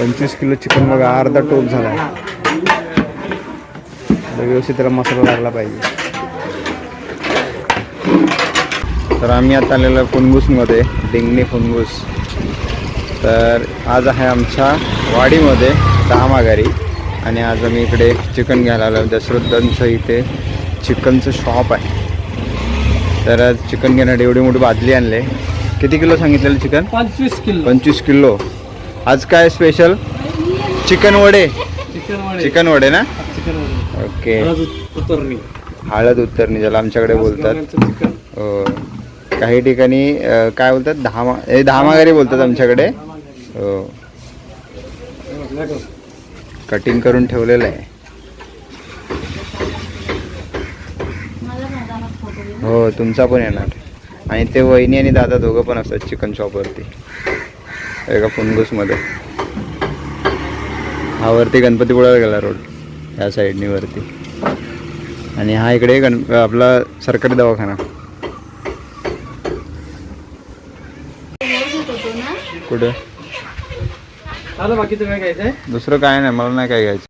पंचवीस kilo chicken बघा अर्धा टोप झाला. व्यवस्थित त्याला मसाला लागला पाहिजे. तर आम्ही आता आलेलो आहे फुनगुसमध्ये डिंगणी फुनगुस. तर आज आहे आमच्या वाडीमध्ये दहा माघारी आणि आज आम्ही इकडे चिकन घ्यायला आलो. दशरथांचं इथे चिकनचं शॉप आहे. तर आज चिकन घेण्यासाठी एवढी मोठी बादली आणले. किती किलो सांगितलेलं चिकन? पंचवीस किलो. पंचवीस किलो. आज काय स्पेशल चिकन वडे. चिकन वडे. चिकन वडे ना? ओके. हळद उतरणी. हळद ज्याला आमच्याकडे बोलतात. हो. काही ठिकाणी काय बोलतात? दहा हे दहा माघारी बोलतात आमच्याकडे. हो. कटिंग करून ठेवलेलं आहे. हो तुमचा पण येणार. आणि ते वहिनी आणि दादा दोघं पण असतात चिकन शॉपवरती एका फुनगुसमध्ये हा वरती गणपतीपुळ्याला गेला रोड. ह्या साईडनी वरती. आणि हा इकडे गण आपला सरकारी दवाखाना. कुठं? आलं बाकीचं काय घ्यायचंय? दुसरं काय नाही मला नाही काय घ्यायचं.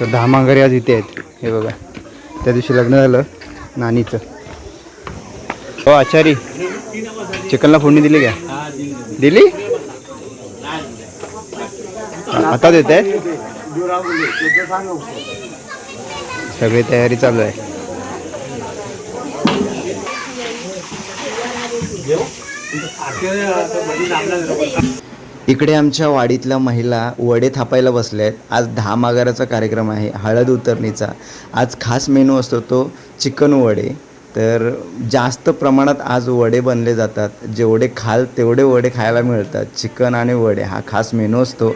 तर दहा माघारी आज इथे आहेत. हे बघा. त्या दिवशी लग्न झालं नानीचं. हो आचारी. चिकनला फोडणी दिली का? दिली? आता देत आहे सगळी तयारी चालू आहे. इकडे आमच्या वाडीतल्या महिला वडे थापायला बसल्या आहेत आज दहा माघाराचा कार्यक्रम आहे हळद उतरणीचा. आज खास मेनू असतो तो चिकन वडे. तर जास्त प्रमाणात आज वडे बनले जातात. जेवढे खाल तेवढे वडे खायला मिळतात. चिकन आणि वडे हा खास मेनू असतो.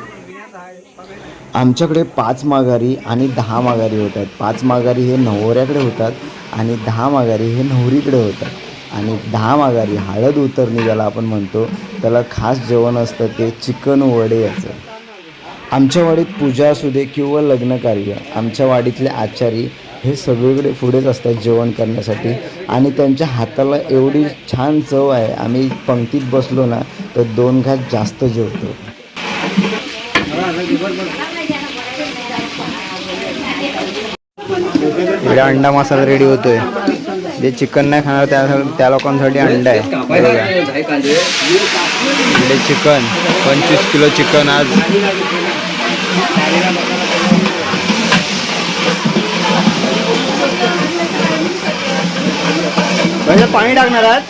आमच्याकडे पाच माघारी आणि दहा माघारी होतात. पाच माघारी हे नवऱ्याकडे होतात आणि दहा माघारी हे नवरीकडे होतात. आणि दहा माघारी हळद उतरणी ज्याला आपण म्हणतो त्याला खास जेवण असतं ते चिकन वडे याचं. आमच्या वाडीत पूजा असू दे किंवा लग्नकार्य आमच्या वाडीतले आचारी हे सगळीकडे पुढेच असतात जेवण करण्यासाठी. आणि त्यांच्या हाताला एवढी छान चव आहे आम्ही पंक्तीत बसलो ना तर दोन घास जास्त जेवतो. अंडा मसाला रेडी होतोय. जे चिकन नाही खाणार त्या त्या लोकांसाठी अंडा आहे. इकडे चिकन पंचवीस किलो चिकन आज. म्हणजे पाणी टाकणार आहात?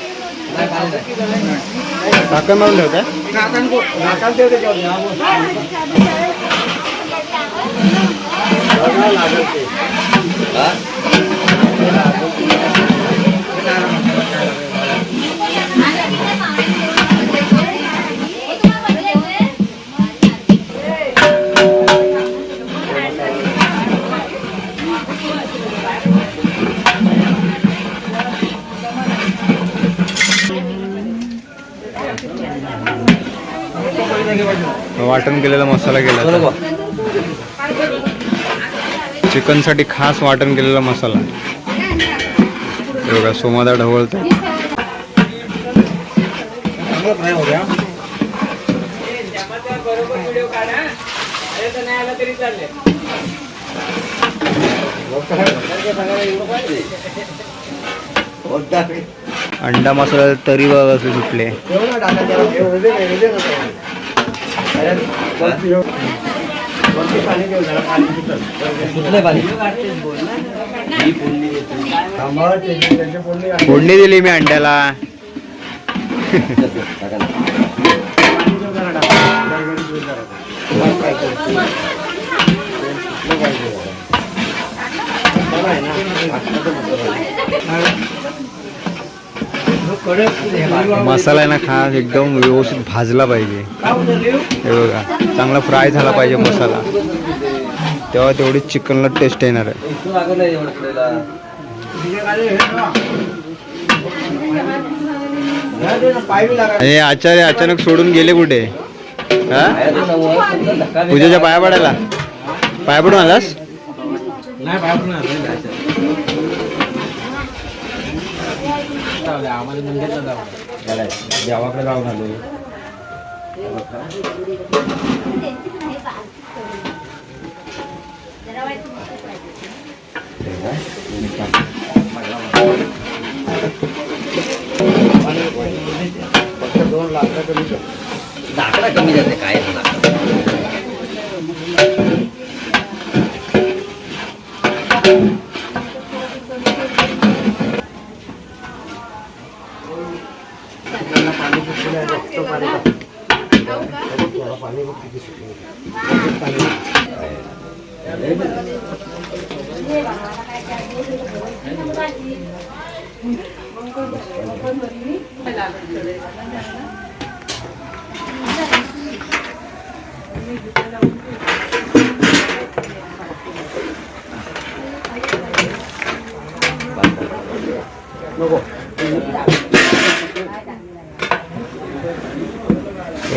झाकण मारून ठेवताय वाटण केलेला मसाला केला चिकनसाठी खास वाटण केलेला मसाला. बघा सोमादा ढवळतो अंडा मसाला तरी बघा सुटले. फोडणी दिली मी अंड्याला. मसाला आहे ना खा एकदम व्यवस्थित भाजला पाहिजे. हे बघा चांगला फ्राय झाला पाहिजे मसाला. तेव्हा तेवढी चिकनला टेस्ट येणार आहे. हे आचार्य अचानक सोडून गेले कुठे? हा? पूजेच्या पाया पडायला. पाया पडून आलास? नाही बाहेर पण आलं जायचं. जाऊ द्या, आम्हाला मंदिरला जाऊ देवाकडे जाऊन आलो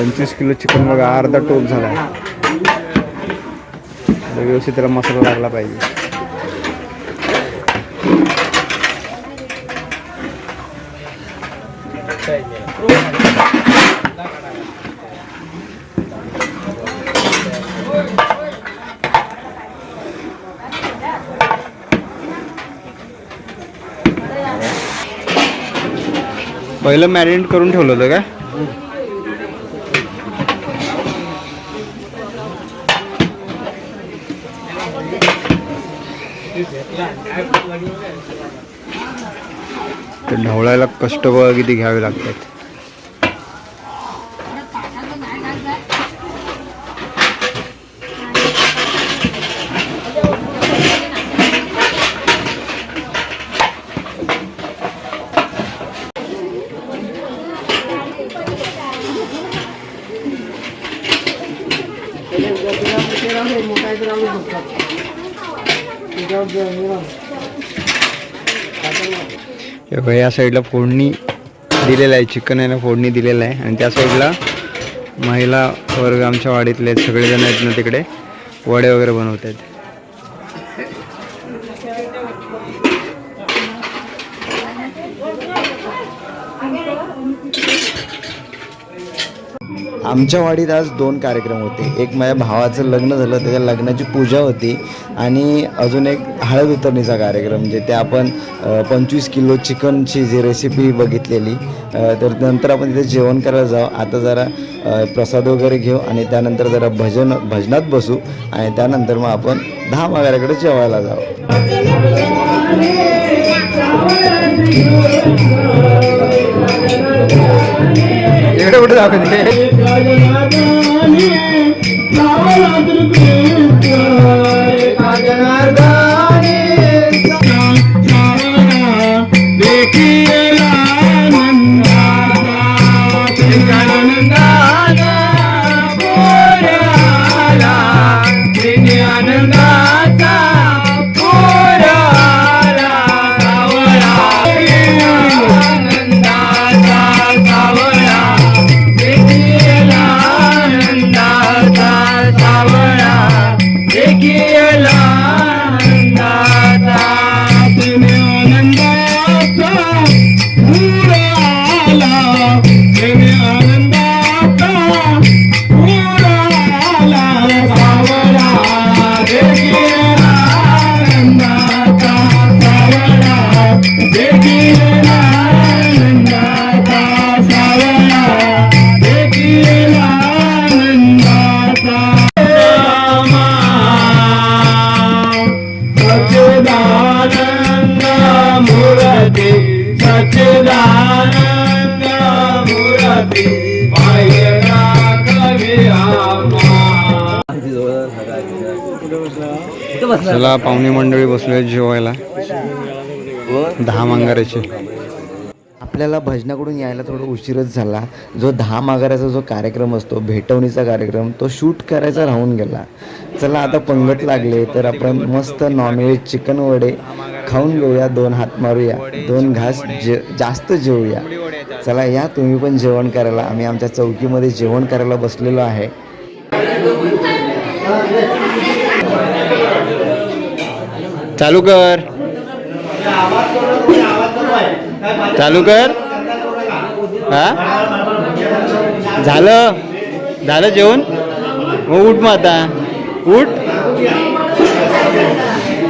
पंचवीस किलो चिकन बघा अर्धा टोप झाला. व्यवस्थित त्याला मसाला लागला पाहिजे. पहिलं मॅरिनेट करून ठेवलं होतं का ते ढवळायला कष्ट बघा किती घ्यावे लागतात. हे बघा, या साईडला फोडणी दिलेलं आहे. चिकन आहे ना फोडणी दिलेलं आहे. आणि त्या साईडला महिला वर्ग आमच्या वाडीतले आहेत. सगळेजण आहेत ना तिकडे. वडे वगैरे बनवत आहेत आमच्या वाडीत आज दोन कार्यक्रम होते. एक माझ्या भावाचं लग्न झालं त्याच्या लग्नाची पूजा होती आणि अजून एक हळद उतरणीचा कार्यक्रम जे ते आपण पंचवीस किलो चिकनची जी रेसिपी बघितलेली तर नंतर आपण तिथे जेवण करायला जाऊ. आता जरा प्रसाद वगैरे घेऊ आणि त्यानंतर जरा भजन भजनात बसू आणि त्यानंतर मग आपण दहा मागाऱ्याकडे जेवायला जाऊ. इकडे कुठे दाखवते Hallelujah. चला पाहुणे मंडळी बसले जेवायला. दहा मांगाराचे आपल्याला भजनाकडून यायला थोडं उशीरच झाला. जो दहा मागाराचा जो कार्यक्रम असतो भेटवणीचा कार्यक्रम तो शूट करायचा राहून गेला. चला आता पंगत लागले तर आपण मस्त नॉनव्हेज चिकन वडे खाऊन घेऊया दोन हात मारूया दोन घास जे जास्त जेवूया. चला या तुम्ही पण जेवण करायला. आम्ही आमच्या चौकीमध्ये जेवण करायला बसलेलो आहे. चालू कर. चालू कर. हा? झालं. झालं जेवण? मग उठ मग आता. उठ.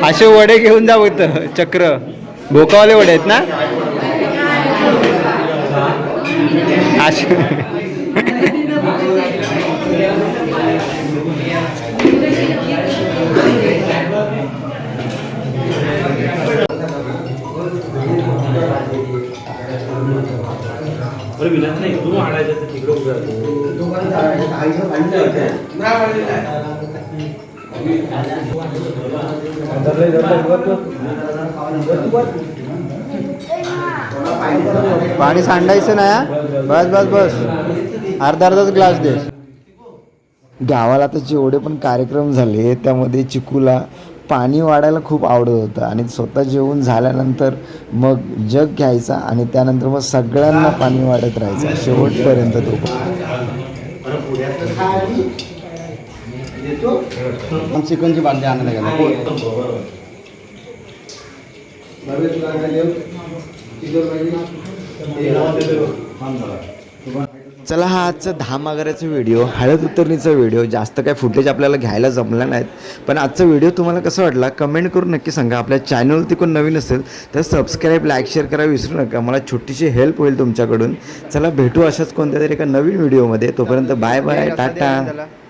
असे वडे घेऊन जा होत चक्र. भोकावाले वडे आहेत ना? असे. पाणी सांडायचं ना बस बस बस. अर्धा अर्धाच ग्लास दे. गावाला तर जेवढे पण कार्यक्रम झाले त्यामध्ये चिकूला पाणी वाढायला खूप आवडत होतं. आणि स्वतः जेवून झाल्यानंतर मग जग घ्यायचा आणि त्यानंतर मग सगळ्यांना पाणी वाढत राहायचं. शेवटपर्यंत तो. चिकनची बांधली आणायला गेला. चला हा आजचा दहा मागाऱ्याचा व्हिडिओ हळद उतरणीचा व्हिडिओ जास्त काय फुटेज आपल्याला घ्यायला जमला नाहीत पण आजचा व्हिडिओ तुम्हाला कसा वाटला कमेंट करून नक्की सांगा आपल्या चॅनलवरती कोण नवीन असेल तर सबस्क्राईब लाईक शेअर करा विसरू नका मला छोटीशी हेल्प होईल तुमच्याकडून चला भेटू अशाच कोणत्या तरी एका नवीन व्हिडिओमध्ये तोपर्यंत बाय बाय टाटा